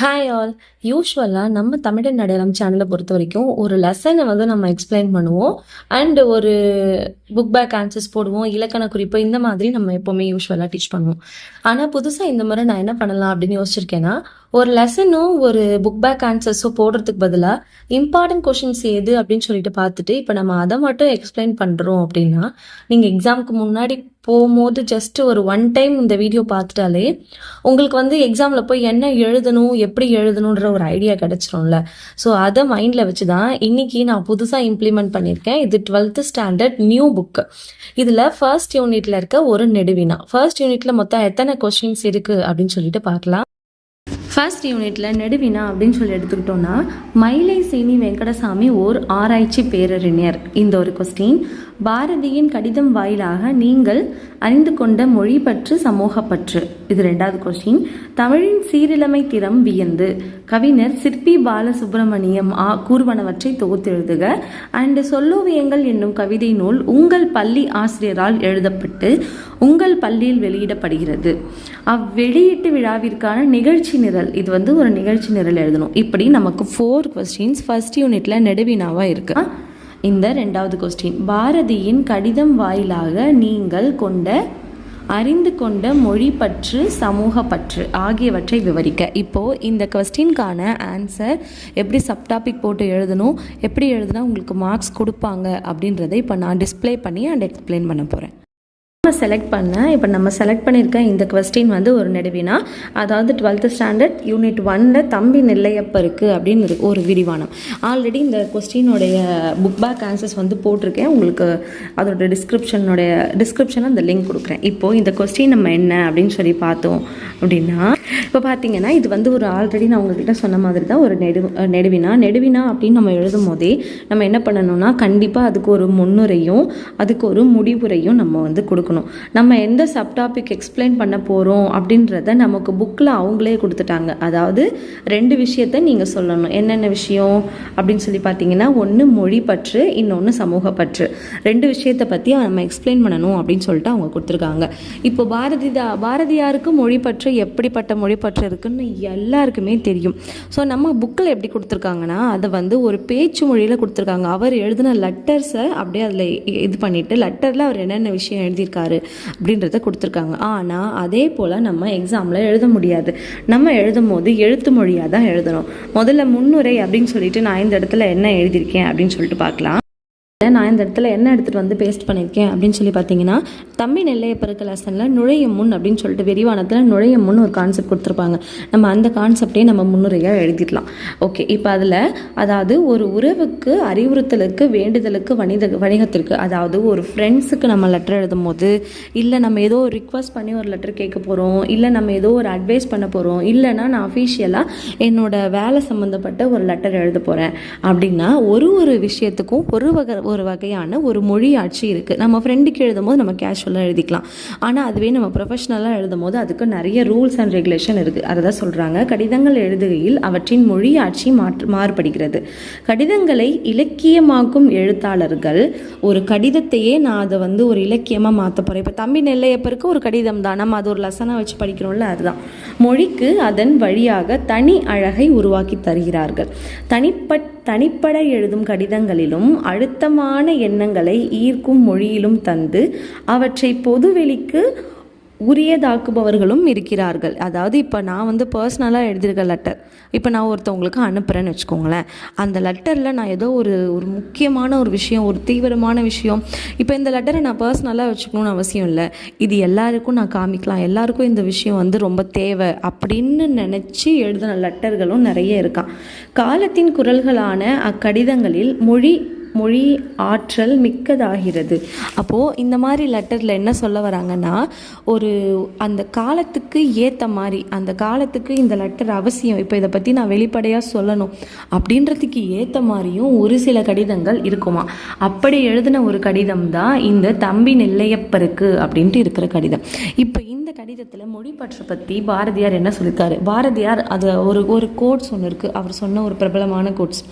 Hi all யூஸ்வலாக நம்ம தமிழன் அடையாளம் சேனலை பொறுத்த வரைக்கும் ஒரு லெசனை வந்து நம்ம எக்ஸ்பிளைன் பண்ணுவோம். அண்ட் ஒரு புக் பேக் ஆன்சர்ஸ் போடுவோம் இலக்கண குறிப்பு இந்த மாதிரி நம்ம எப்போவுமே யூஸ்வலாக டீச் பண்ணுவோம். ஆனால் புதுசாக இந்த முறை நான் என்ன பண்ணலாம் அப்படின்னு யோசிச்சிருக்கேன்னா ஒரு லெசனும் ஒரு புக் பேக் ஆன்சர்ஸும் போடுறதுக்கு பதிலாக இம்பார்ட்டன்ட் கொஷின்ஸ் எது அப்படின்னு சொல்லிட்டு பார்த்துட்டு இப்போ நம்ம அதை மட்டும் எக்ஸ்பிளைன் பண்ணுறோம் அப்படின்னா நீங்கள் எக்ஸாமுக்கு முன்னாடி போகும்போது ஜஸ்ட் ஒரு ஒன் டைம் இந்த வீடியோ பார்த்துட்டாலே உங்களுக்கு வந்து எக்ஸாமில் போய் என்ன எழுதணும் எப்படி எழுதணுன்ற ஒரு ஐடியா கிடச்சிரும்ல. ஸோ அதை மைண்டில் வச்சு தான் இன்னைக்கு நான் புதுசாக இம்ப்ளிமெண்ட் பண்ணியிருக்கேன். இது டுவெல்த்து ஸ்டாண்டர்ட் நியூ புக்கு இதில் ஃபர்ஸ்ட் யூனிட்டில் இருக்க ஒரு நெடுவினா ஃபர்ஸ்ட் யூனிட்டில் மொத்தம் எத்தனை கொஸ்டின்ஸ் இருக்குது அப்படின்னு சொல்லிட்டு பார்க்கலாம். ஃபர்ஸ்ட் யூனிட்டில் நெடுவினா அப்படின்னு சொல்லி எடுத்துக்கிட்டோம்னா மயிலை சீனி வெங்கடசாமி ஓர் ஆராய்ச்சி பேரறிஞர். இந்த ஒரு கொஸ்டின் பாரதியின் கடிதம் வாயிலாக நீங்கள் அறிந்து கொண்ட மொழி பற்று சமூக பற்று. இது ரெண்டாவது கொஸ்டின் தமிழின் சீரிழமை திறம் வியந்து. கவிஞர் சிற்பி பாலசுப்ரமணியம் ஆ கூறுவனவற்றை தொகுத்தெழுதுக. அண்டு சொல்லோவியங்கள் என்னும் கவிதை நூல் உங்கள் பள்ளி ஆசிரியரால் எழுதப்பட்டு உங்கள் பள்ளியில் வெளியிடப்படுகிறது. அவ்வெளியீட்டு விழாவிற்கான நிகழ்ச்சி நிரல். இது வந்து ஒரு நிகழ்ச்சி நிரல் எழுதணும். இப்படி நமக்கு ஃபோர் கொஸ்டின்ஸ் ஃபர்ஸ்ட் யூனிட்ல நெடுவினாவாக இருக்கு. இந்த ரெண்டாவது கொஸ்டின் பாரதியின் கடிதம் வாயிலாக நீங்கள் கொண்ட அறிந்து கொண்ட மொழி பற்று சமூக பற்று ஆகியவற்றை விவரிக்க. இப்போது இந்த கொஸ்டின்கான ஆன்சர் எப்படி சப்டாபிக் போட்டு எழுதணும் எப்படி எழுதுனா உங்களுக்கு மார்க்ஸ் கொடுப்பாங்க அப்படின்றத இப்போ நான் டிஸ்ப்ளே பண்ணி அண்ட் எக்ஸ்பிளைன் பண்ண போகிறேன் நம்ம செலக்ட் பண்ண இப்போ நம்ம செலக்ட் பண்ணியிருக்க இந்த கொஸ்டின் வந்து ஒரு நெடுவினா அதாவது டுவெல்த்து ஸ்டாண்டர்ட் யூனிட் ஒன்னில் தம்பி நெல்லையப்பருக்கு அப்படின்னு ஒரு விரிவானம். ஆல்ரெடி இந்த கொஸ்டினுடைய புக் பேக் ஆன்சர்ஸ் வந்து போட்டிருக்கேன். உங்களுக்கு அதோட டிஸ்கிரிப்ஷனுடைய டிஸ்கிரிப்ஷனில் அந்த லிங்க் கொடுக்குறேன். இப்போது இந்த கொஸ்டின் நம்ம என்ன அப்படின்னு சொல்லி பார்த்தோம் அப்படின்னா இப்போ பார்த்தீங்கன்னா இது வந்து ஒரு ஆல்ரெடி நான் உங்கள்கிட்ட சொன்ன மாதிரி தான் ஒரு நெடு நெடுவினா. நெடுவினா அப்படின்னு நம்ம எழுதும் போதே நம்ம என்ன பண்ணணும்னா கண்டிப்பாக அதுக்கு ஒரு முன்னுரையும் அதுக்கு ஒரு முடிவுரையும் நம்ம வந்து கொடுக்கணும். நம்ம எந்த சப்டாபிக் எக்ஸ்பிளைன் பண்ண போகிறோம் அப்படின்றத நமக்கு புக்கில் அவங்களே கொடுத்துட்டாங்க. அதாவது ரெண்டு விஷயத்த நீங்கள் சொல்லணும். என்னென்ன விஷயம் அப்படின்னு சொல்லி பார்த்தீங்கன்னா ஒன்று மொழி பற்று இன்னொன்று சமூக பற்று. ரெண்டு விஷயத்தை பற்றி நம்ம எக்ஸ்பிளைன் பண்ணணும் அப்படின்னு சொல்லிட்டு அவங்க கொடுத்துருக்காங்க. இப்போ பாரதிதா பாரதியாருக்கு மொழி பற்று எப்படிப்பட்ட மொழி பற்று இருக்குன்னு எல்லாருக்குமே தெரியும். ஸோ நம்ம புக்கில் எப்படி கொடுத்துருக்காங்கன்னா அதை வந்து ஒரு பேச்சு மொழியில் கொடுத்துருக்காங்க. அவர் எழுதின லெட்டர்ஸை அப்படியே அதில் இது பண்ணிவிட்டு லெட்டரில் அவர் என்னென்ன விஷயம் எழுதியிருக்காரு அப்படின்றத கொடுத்துருக்காங்க. ஆனால் அதே போல் நம்ம எக்ஸாமில் எழுத முடியாது. நம்ம எழுதும் போது எழுத்து மொழியாக தான் எழுதணும். முதல்ல முன்னுரை அப்படின்னு சொல்லிட்டு நான் இந்த இடத்துல என்ன எழுதியிருக்கேன் அப்படின்னு சொல்லிட்டு பார்க்கலாம். நான் இந்த இடத்துல என்ன எடுத்துகிட்டு வந்து பேஸ்ட் பண்ணியிருக்கேன் அப்படின்னு சொல்லி பார்த்தீங்கன்னா தம்பி நெல்லையப்பருக்கு லெசனில் நுழையும் முன் அப்படின்னு சொல்லிட்டு விரிவானத்தில் நுழையும் முன் ஒரு கான்செப்ட் கொடுத்துருப்பாங்க. நம்ம அந்த கான்செப்டே நம்ம முன்னுரையாக எழுதிடலாம். ஓகே இப்போ அதில் அதாவது ஒரு உறவுக்கு அறிவுறுத்தலுக்கு வேண்டுதலுக்கு வணித வணிகத்திற்கு அதாவது ஒரு ஃப்ரெண்ட்ஸுக்கு நம்ம லெட்டர் எழுதும் போது இல்லை நம்ம ஏதோ ஒரு ரிக்வஸ்ட் பண்ணி ஒரு லெட்டர் கேட்க போகிறோம் இல்லை நம்ம ஏதோ ஒரு அட்வைஸ் பண்ண போகிறோம் இல்லைன்னா நான் அஃபீஷியலாக என்னோட வேலை சம்மந்தப்பட்ட ஒரு லெட்டர் எழுத போகிறேன் அப்படின்னா ஒரு ஒரு விஷயத்துக்கும் ஒரு வகை ஒரு வகையான ஒரு மொழி ஆட்சி இருக்குது நம்ம ஃப்ரெண்டுக்கு எழுதும் போது நம்ம கேஷுவலாக எழுதிக்கலாம். ஆனால் அதுவே நம்ம ப்ரொஃபஷனலாக எழுதும் போது அதுக்கு நிறைய ரூல்ஸ் அண்ட் ரெகுலேஷன் இருக்குது அதை தான் சொல்கிறாங்க கடிதங்கள் எழுதுகையில் அவற்றின் மொழி ஆட்சி மாற்று மாறுபடுகிறது. கடிதங்களை இலக்கியமாக்கும் எழுத்தாளர்கள் ஒரு கடிதத்தையே நான் அதை வந்து ஒரு இலக்கியமாக மாற்ற போகிறேன் இப்போ தம்பி நெல்லையப்பருக்கு ஒரு கடிதம் தான். நம்ம அது ஒரு லசனாக வச்சு படிக்கிறோம்ல அதுதான். மொழிக்கு அதன் வழியாக தனி அழகை உருவாக்கி தருகிறார்கள். தனிப்பட் தனிப்பட எழுதும் கடிதங்களிலும் அழுத்தம் ஆழமான எண்ணங்களை ஈர்க்கும் மொழியிலும் தந்து அவற்றை பொதுவெளிக்கு உரியதாக்குபவர்களும் இருக்கிறார்கள். அதாவது இப்போ நான் வந்து பர்சனலாக எழுதியிருக்க லெட்டர் இப்போ நான் ஒருத்தவங்களுக்கு அனுப்புகிறேன்னு வச்சுக்கோங்களேன். அந்த லெட்டரில் நான் ஏதோ ஒரு ஒரு முக்கியமான ஒரு விஷயம் ஒரு தீவிரமான விஷயம். இப்போ இந்த லெட்டரை நான் பர்சனலாக வச்சுக்கணும்னு அவசியம் இல்லை. இது எல்லாருக்கும் நான் காமிக்கலாம். எல்லாருக்கும் இந்த விஷயம் வந்து ரொம்ப தேவை அப்படின்னு நினச்சி எழுதின லெட்டர்களும் நிறைய இருக்கான் காலத்தின் குரல்களான அக்கடிதங்களில் மொழி மொழி ஆற்றல் மிக்கதாகிறது. அப்போது இந்த மாதிரி லெட்டரில் என்ன சொல்ல வராங்கன்னா ஒரு அந்த காலத்துக்கு ஏற்ற மாதிரி அந்த காலத்துக்கு இந்த லெட்டர் அவசியம் இப்போ இதை பற்றி நான் வெளிப்படையாக சொல்லணும் அப்படின்றதுக்கு ஏற்ற மாதிரியும் ஒரு சில கடிதங்கள் இருக்குமா? அப்படி எழுதின ஒரு கடிதம் தான் இந்த தம்பி நெல்லையப்பருக்கு அப்படின்ட்டு இருக்கிற கடிதம். இப்போ இந்த கடிதத்தில் மொழிப்பற்று பற்றி பாரதியார் என்ன சொல்லியிருக்காரு பாரதியார் அது ஒரு ஒரு கோட்ஸ் ஒன்று இருக்குது அவர் சொன்ன ஒரு பிரபலமான கோட்ஸ்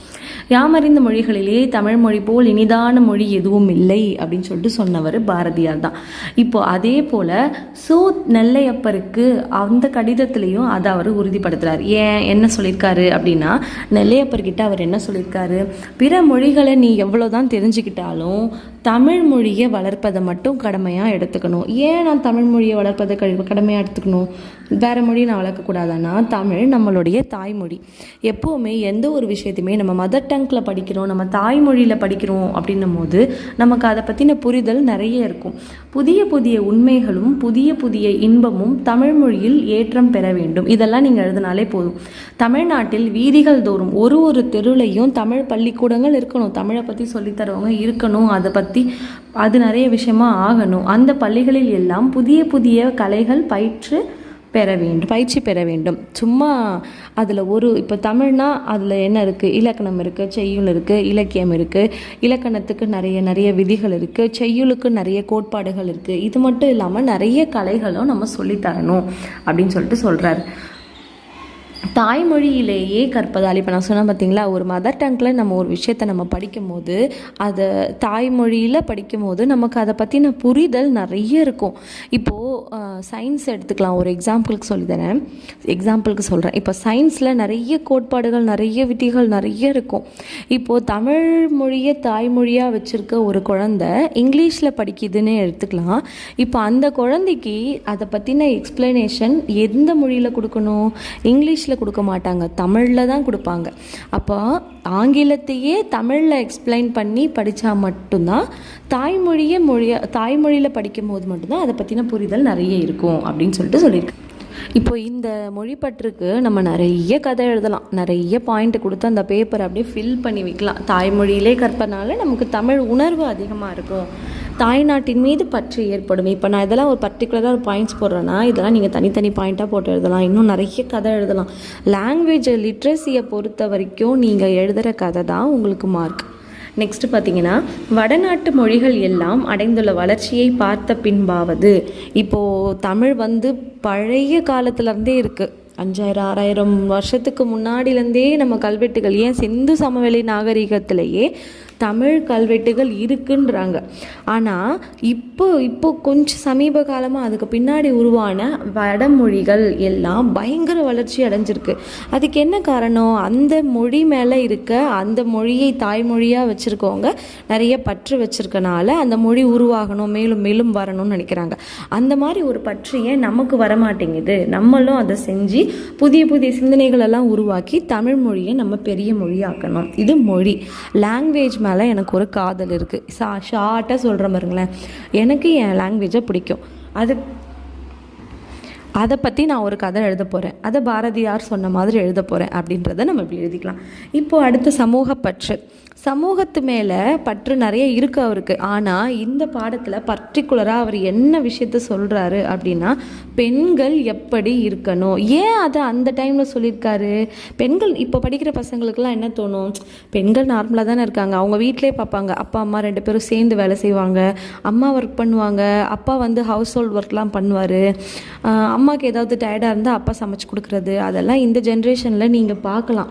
யாமறிந்த மொழிகளிலே தமிழ் மொழி போல் இனிதான மொழி எதுவும் இல்லை அப்படின்னு சொல்லிட்டு சொன்னவர் பாரதியார் தான். இப்போ அதே போல் சு நெல்லையப்பருக்கு அந்த கடிதத்திலையும் அதை அவர் உறுதிப்படுத்துகிறார் ஏன்? என்ன சொல்லியிருக்காரு அப்படின்னா நெல்லையப்பர்கிட்ட அவர் என்ன சொல்லியிருக்காரு பிற மொழிகளை நீ எவ்வளோதான் தெரிஞ்சுக்கிட்டாலும் தமிழ் மொழியை வளர்ப்பதை மட்டும் கடமையாக எடுத்துக்கணும். ஏன் நான் தமிழ் மொழியை வளர்ப்பதை க கடமையாக எடுத்துக்கணும்? வேறு மொழியை நான் வளர்க்கக்கூடாதுன்னா தமிழ் நம்மளுடைய தாய்மொழி. எப்போவுமே எந்த ஒரு விஷயத்தையுமே நம்ம மதர் டங்கில் படிக்கிறோம் நம்ம தாய்மொழியில் படிக்கிறோம் அப்படின்னும் போது நமக்கு அதை பற்றின புரிதல் நிறைய இருக்கும். புதிய புதிய உண்மைகளும் புதிய புதிய இன்பமும் தமிழ் மொழியில் ஏற்றம் பெற வேண்டும். இதெல்லாம் நீங்கள் எழுதினாலே போதும். தமிழ்நாட்டில் வீதிகள் தோறும் ஒரு ஒரு தெருவுலையும் தமிழ் பள்ளிக்கூடங்கள் இருக்கணும். தமிழை பற்றி சொல்லித்தரவங்க இருக்கணும். அதை பற்றி அது நிறைய விஷயமா ஆகணும். அந்த பள்ளிகளில் எல்லாம் புதிய புதிய கலைகள் பயிற்று பெற வேண்டும். பயிற்சி பெற வேண்டும். சும்மா அதில் ஒரு இப்போ தமிழ்னா அதில் என்ன இருக்குது இலக்கணம் இருக்குது செய்யுள் இருக்குது இலக்கியம் இருக்குது இலக்கணத்துக்கு நிறைய நிறைய விதிகள் இருக்குது செய்யுளுக்கு நிறைய கோட்பாடுகள் இருக்குது இது மட்டும் இல்லாமல் நிறைய கலைகளும் நம்ம சொல்லித்தரணும் அப்படின்னு சொல்லிட்டு சொல்கிறாரு தாய்மொழியிலேயே கற்பதால் இப்போ நான் சொன்னேன் பார்த்தீங்களா ஒரு மதர் டங்கில் நம்ம ஒரு விஷயத்தை நம்ம படிக்கும்போது அதை தாய்மொழியில் படிக்கும்போது நமக்கு அதை பற்றின புரிதல் நிறைய இருக்கும். இப்போது சயின்ஸ் எடுத்துக்கலாம். ஒரு எக்ஸாம்பிளுக்கு சொல்லி தரேன். எக்ஸாம்பிளுக்கு சொல்கிறேன் இப்போ சயின்ஸில் நிறைய கோட்பாடுகள் நிறைய விதிகள் நிறைய இருக்கும். இப்போது தமிழ் மொழியை தாய்மொழியாக வச்சுருக்க ஒரு குழந்தை இங்கிலீஷில் படிக்குதுன்னு எடுத்துக்கலாம். இப்போ அந்த குழந்தைக்கு அதை பற்றின எக்ஸ்ப்ளனேஷன் எந்த மொழியில் கொடுக்கணும்? இங்கிலீஷ் இங்கிலீஷில் கொடுக்க மாட்டாங்க தமிழில் தான் கொடுப்பாங்க. அப்போ ஆங்கிலத்தையே தமிழில் எக்ஸ்பிளைன் பண்ணி படித்தா மட்டும்தான் தாய்மொழியை மொழியை தாய்மொழியில் படிக்கும் போது மட்டும்தான் அதை பற்றின புரிதல் நிறைய இருக்கும் அப்படின்னு சொல்லிட்டு சொல்லியிருக்கு இப்போ இந்த மொழிப்பற்றுக்கு நம்ம நிறைய கதை எழுதலாம் நிறைய பாயிண்ட் கொடுத்து அந்த பேப்பரை அப்படியே ஃபில் பண்ணி வைக்கலாம். தாய்மொழியிலே கற்பனால நமக்கு தமிழ் உணர்வு அதிகமாக இருக்கும். தாய்நாட்டின் மீது பற்று ஏற்படும். இப்போ நான் இதெல்லாம் ஒரு பர்டிகுலராக ஒரு பாயிண்ட்ஸ் போடுறேன்னா இதெல்லாம் நீங்கள் தனித்தனி பாயிண்ட்டாக போட்டு எழுதலாம். இன்னும் நிறைய கதை எழுதலாம். லாங்குவேஜ் லிட்ரஸியை பொறுத்த வரைக்கும் நீங்கள் எழுதுகிற கதை தான் உங்களுக்கு மார்க் நெக்ஸ்ட்டு பார்த்தீங்கன்னா வடநாட்டு மொழிகள் எல்லாம் அடைந்துள்ள வளர்ச்சியை பார்த்த பின்பாவது இப்போது தமிழ் வந்து பழைய காலத்துலேருந்தே இருக்குது அஞ்சாயிரம் ஆறாயிரம் வருஷத்துக்கு முன்னாடிலேருந்தே நம்ம கல்வெட்டுகள் ஏன் சிந்து சமவெளி நாகரிகத்திலேயே தமிழ் கல்வெட்டுகள் இருக்குன்றாங்க. ஆனால் இப்போ இப்போ கொஞ்சம் சமீப காலமாக அதுக்கு பின்னாடி உருவான வடமொழிகள் எல்லாம் பயங்கர வளர்ச்சி அடைஞ்சிருக்கு. அதுக்கு என்ன காரணம்? அந்த மொழி மேலே இருக்க அந்த மொழியை தாய்மொழியாக வச்சுருக்கவங்க நிறைய பற்று வச்சுருக்கனால அந்த மொழி உருவாகணும் மேலும் மேலும் வரணும்னு நினைக்கிறாங்க. அந்த மாதிரி ஒரு பற்று ஏன் நமக்கு வரமாட்டேங்குது? நம்மளும் அதை செஞ்சு புதிய புதிய சிந்தனைகள் எல்லாம் உருவாக்கி தமிழ் மொழியை நம்ம பெரிய மொழியாக்கணும். இது மொழி. லாங்குவேஜ் மேலே எனக்கு ஒரு காதல் இருக்குது சா ஷார்ட்டாக சொல்கிற பாருங்களேன். எனக்கு என் லாங்குவேஜை பிடிக்கும். அது அதை பற்றி நான் ஒரு கதை எழுத போகிறேன் அதை பாரதியார் சொன்ன மாதிரி எழுத போகிறேன் அப்படின்றத நம்ம இப்படி எழுதிக்கலாம். இப்போது அடுத்த சமூக பற்று. சமூகத்து மேலே பற்று நிறைய இருக்கு அவருக்கு. ஆனால் இந்த பாடத்தில் பர்டிகுலராக அவர் என்ன விஷயத்த சொல்கிறாரு அப்படின்னா பெண்கள் எப்படி இருக்கணும்? ஏன் அதை அந்த டைமில் சொல்லியிருக்காரு? பெண்கள் இப்போ படிக்கிற பசங்களுக்குலாம் என்ன தோணும்? பெண்கள் நார்மலாக தானே இருக்காங்க. அவங்க வீட்டிலே பார்ப்பாங்க. அப்பா அம்மா ரெண்டு பேரும் சேர்ந்து வேலை செய்வாங்க. அம்மா ஒர்க் பண்ணுவாங்க. அப்பா வந்து ஹவுஸ் ஹோல்ட் ஒர்க்லாம் பண்ணுவார். அம்மாவுக்கு ஏதாவது டயர்டாக இருந்தால் அப்பா சமைச்சு கொடுக்குறது. அதெல்லாம் இந்த ஜென்ரேஷனில் நீங்கள் பார்க்கலாம்.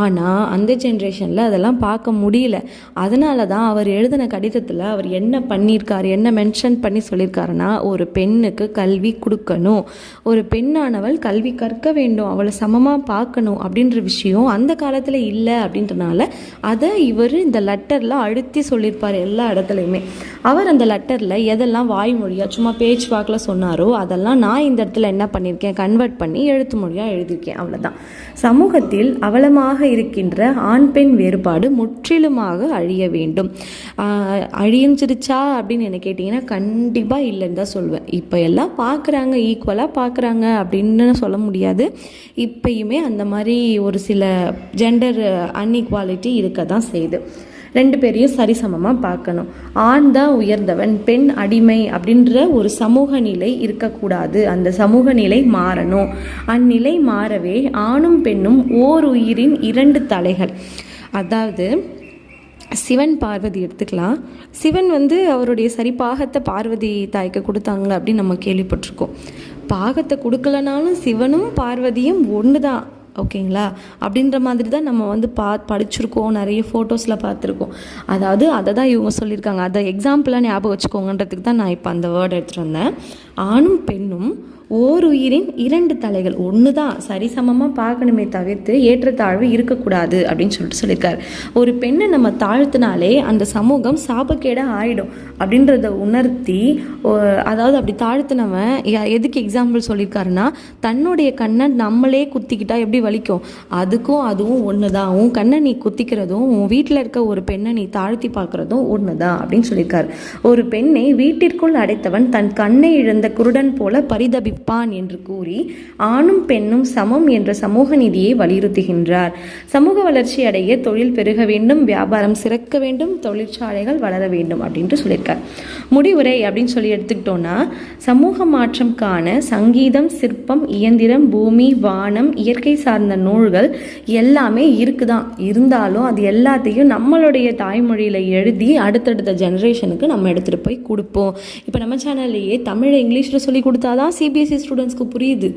ஆனால் அந்த ஜென்ரேஷனில் அதெல்லாம் பார்க்க முடியும் முடியல. அதனால தான் அவர் எழுதின கடிதத்தில் அவர் என்ன பண்ணியிருக்காரு என்ன மென்ஷன் பண்ணி சொல்லியிருக்காருன்னா ஒரு பெண்ணுக்கு கல்வி கொடுக்கணும். ஒரு பெண்ணானவள் கல்வி கற்க வேண்டும் அவளை சமமாக பார்க்கணும் அப்படின்ற விஷயம் அந்த காலத்தில் இல்லை அப்படின்றனால அதை இவர் இந்த லெட்டரில் அழுத்தி சொல்லியிருப்பார் எல்லா இடத்துலையுமே. அவர் அந்த லெட்டரில் எதெல்லாம் வாய்மொழியாக சும்மா பேச்சு வாக்கில் சொன்னாரோ அதெல்லாம் நான் இந்த இடத்துல என்ன பண்ணியிருக்கேன் கன்வெர்ட் பண்ணி எழுத்து மொழியாக எழுதியிருக்கேன் அவ்வளோதான் சமூகத்தில் அவலமாக இருக்கின்ற ஆண் பெண் வேறுபாடு முற்றிலும் முற்றிலுமாக அழிய வேண்டும். அழிஞ்சிருச்சா அப்படின்னு என்ன கேட்டிங்கன்னா கண்டிப்பாக இல்லைன்னு தான் சொல்வேன். இப்போ எல்லாம் பார்க்குறாங்க ஈக்குவலாக பார்க்குறாங்க அப்படின்னு சொல்ல முடியாது. இப்பயுமே அந்த மாதிரி ஒரு சில ஜெண்டர் அன்இக்வாலிட்டி இருக்க தான் செய்யுது. ரெண்டு பேரையும் சரிசமமாக பார்க்கணும். ஆண் தான் உயர்ந்தவன் பெண் அடிமை அப்படின்ற ஒரு சமூக நிலை இருக்கக்கூடாது. அந்த சமூக நிலை மாறணும். அந்நிலை மாறவே ஆணும் பெண்ணும் ஓர் உயிரின் இரண்டு தலைகள். அதாவது சிவன் பார்வதி எடுத்துக்கலாம். சிவன் வந்து அவருடைய சரிபாகத்தை பார்வதி தாய்க்கு கொடுத்தாங்க அப்படின்னு நம்ம கேள்விப்பட்டிருக்கோம். பாகத்தை கொடுக்கலனாலும் சிவனும் பார்வதியும் ஒன்று தான் ஓகேங்களா? அப்படின்ற மாதிரி தான் நம்ம வந்து பா படிச்சிருக்கோம். நிறைய ஃபோட்டோஸில் பார்த்துருக்கோம். அதாவது அதை தான் இவங்க சொல்லியிருக்காங்க. அதை எக்ஸாம்பிளாக ஞாபகம் வச்சுக்கோங்கன்றதுக்கு தான் நான் இப்போ அந்த வேர்டு எடுத்துகிட்டு வந்தேன். ஆணும் பெண்ணும் ஓர் உயிரின் இரண்டு தலைகள். ஒன்று தான் சரிசமமாக பார்க்கணுமே தவிர்த்து ஏற்றத்தாழ்வு இருக்கக்கூடாது அப்படின்னு சொல்லிட்டு சொல்லியிருக்காரு. ஒரு பெண்ணை நம்ம தாழ்த்தினாலே அந்த சமூகம் சாபக்கேடாக ஆயிடும் அப்படின்றத உணர்த்தி ஓ, அதாவது அப்படி தாழ்த்தினவன் எதுக்கு எக்ஸாம்பிள் சொல்லியிருக்காருன்னா தன்னுடைய கண்ணை நம்மளே குத்திக்கிட்டா எப்படி வலிக்கும்? அதுக்கும் அதுவும் ஒன்று தான் உன் கண்ணை நீ குத்திக்கிறதும் உன் வீட்டில் இருக்க ஒரு பெண்ணை நீ தாழ்த்தி பார்க்குறதும் ஒன்று தான் அப்படின்னு சொல்லியிருக்காரு. ஒரு பெண்ணை வீட்டிற்குள் அடைத்தவன் தன் கண்ணை இழந்த குருடன் போல பரிதபிப்பான் என்று கூறி ஆணும் பெண்ணும் சமம் என்ற சமூக நீதியை வலியுறுத்துகின்றார். சமூக வளர்ச்சி அடைய தொழில் பெருக வேண்டும் வியாபாரம் சிறக்க வேண்டும் தொழிற்சாலைகள் வளர வேண்டும் அப்படின்ட்டு சொல்லியிருக்கார். முடிவுரை அப்படின்னு சொல்லி எடுத்துக்கிட்டோம்னா சமூக மாற்றம் காண சங்கீதம் சிற்பம் இயந்திரம் பூமி வானம் இயற்கை சார்ந்த நூல்கள் எல்லாமே இருக்குதான். இருந்தாலும் அது எல்லாத்தையும் நம்மளுடைய தாய்மொழியில் எழுதி அடுத்தடுத்த ஜெனரேஷனுக்கு நம்ம எடுத்துகிட்டு போய் கொடுப்போம். இப்போ நம்ம சேனல்லையே தமிழை இங்கிலீஷில் சொல்லி கொடுத்தாதான் சிபிஎஸ்சி ஸ்டூடெண்ட்ஸ்க்கு புரியுது.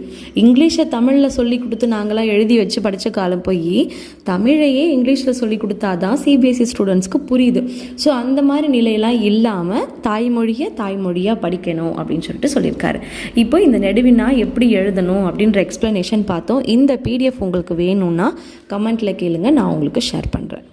இங்கிலீஷை தமிழில் சொல்லி கொடுத்து நாங்களாம் எழுதி வச்சு படித்த காலம் போய் தமிழையே இங்கிலீஷில் சொல்லி கொடுத்தாதான் சிபிஎஸ்சி ஸ்டூடெண்ட்ஸ்க்கு புரியுது. ஸோ அந்த மாதிரி நிலையெல்லாம் இல்லாமல் தாய்மொழியை தாய்மொழியாக படிக்கணும் அப்படின்னு சொல்லிட்டு சொல்லியிருக்காரு. இப்போ இந்த நெடுவினா எப்படி எழுதணும் அப்படின்ற எக்ஸ்ப்ளனேஷன் பார்த்தோம். இந்த பிடிஎஃப் உங்களுக்கு வேணும்னா கமெண்ட்டில் கேளுங்க நான் உங்களுக்கு ஷேர் பண்ணுறேன்